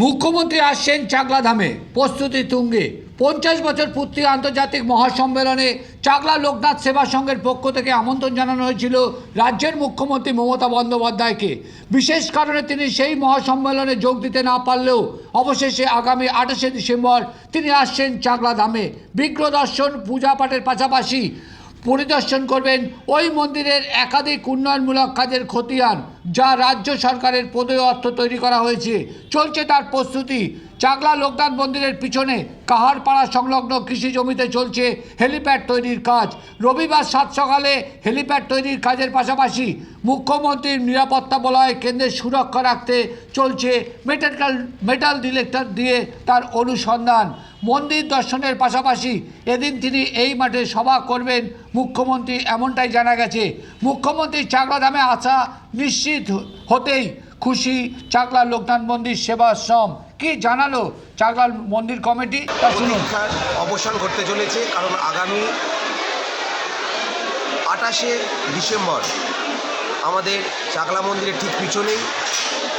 মুখ্যমন্ত্রী আসছেন চাকলাধামে। প্রস্তুতি তুঙ্গে। পঞ্চাশ বছর পূর্তি আন্তর্জাতিক মহাসম্মেলনে চাকলা লোকনাথ সেবা সংঘের পক্ষ থেকে আমন্ত্রণ জানানো হয়েছিল রাজ্যের মুখ্যমন্ত্রী মমতা বন্দ্যোপাধ্যায়কে। বিশেষ কারণে তিনি সেই মহাসম্মেলনে যোগ দিতে না পারলেও অবশেষে আগামী আঠাশে ডিসেম্বর তিনি আসছেন চাকলাধামে। বিগ্রহ দর্শন, পূজা পাঠের পাশাপাশি পরিদর্শন করবেন ওই মন্দিরের একাধিক উন্নয়নমূলক কাজের খতিয়ান, যা রাজ্য সরকারের পদে অর্থ তৈরি করা হয়েছে। চলছে তার প্রস্তুতি। চাকলা লোকনাথ মন্দিরের পিছনে কাহারপাড়া সংলগ্ন কৃষি জমিতে চলছে হেলিপ্যাড তৈরির কাজ। রবিবার সাত সকালে হেলিপ্যাড তৈরির কাজের পাশাপাশি মুখ্যমন্ত্রীর নিরাপত্তা বলয়ে কেন্দ্রের সুরক্ষা রাখতে চলছে মেটাল মেটাল ডিলেক্টর দিয়ে তার অনুসন্ধান। মন্দির দর্শনের পাশাপাশি এদিন তিনি এই মাঠে সভা করবেন মুখ্যমন্ত্রী এমনটাই জানা গেছে। মুখ্যমন্ত্রীর মুখ্যমন্ত্রী চাকলাধামে আসা নিশ্চিত হতেই খুশি চাকলা লোকনাথ মন্দির সেবাশ্রম কি জানালো চাকলা মন্দির কমিটি? তা শুনুন। অবসান ঘটতে চলেছে, কারণ আগামী আঠাশে ডিসেম্বর আমাদের চাকলা মন্দিরের ঠিক পিছনেই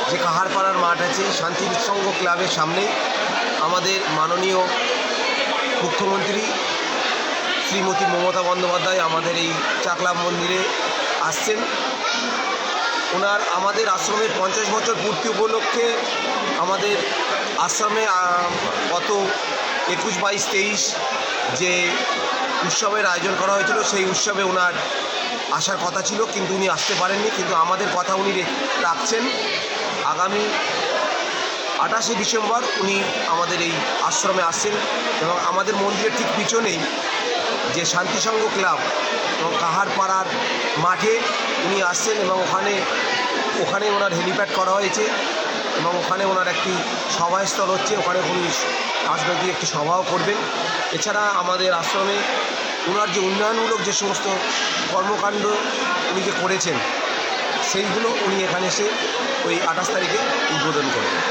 যে কাহারপাড়ার মাঠ আছে, শান্তি সংঘ ক্লাবের সামনে আমাদের মাননীয় মুখ্যমন্ত্রী শ্রীমতী মমতা বন্দ্যোপাধ্যায় আমাদের এই চাকলা মন্দিরে আসছেন। ওনার আমাদের আশ্রমের পঞ্চাশ বছর পূর্তি উপলক্ষে আমাদের আশ্রমে গত একুশ বাইশ তেইশ যে উৎসবের আয়োজন করা হয়েছিল, সেই উৎসবে ওনার আসার কথা ছিল, কিন্তু উনি আসতে পারেননি। কিন্তু আমাদের কথা উনি রাখছেন। আগামী আঠাশে ডিসেম্বর উনি আমাদের এই আশ্রমে আসছেন এবং আমাদের মন্দিরের ঠিক পিছনেই যে শান্তিসংঘ ক্লাব এবং কাহারপাড়ার মাঠে উনি আসছেন এবং ওখানে ওখানে ওনার হেলিপ্যাড করা হয়েছে এবং ওখানে ওনার একটি সভাস্থল হচ্ছে, ওখানে উনি রাজনৈতিক একটি সভাও করবেন। এছাড়া আমাদের আশ্রমে ওনার যে উন্নয়নমূলক যে সমস্ত কর্মকাণ্ড উনি যে করেছেন, সেইগুলো উনি এখানে এসে ওই আঠাশ তারিখে উদ্বোধন করবেন।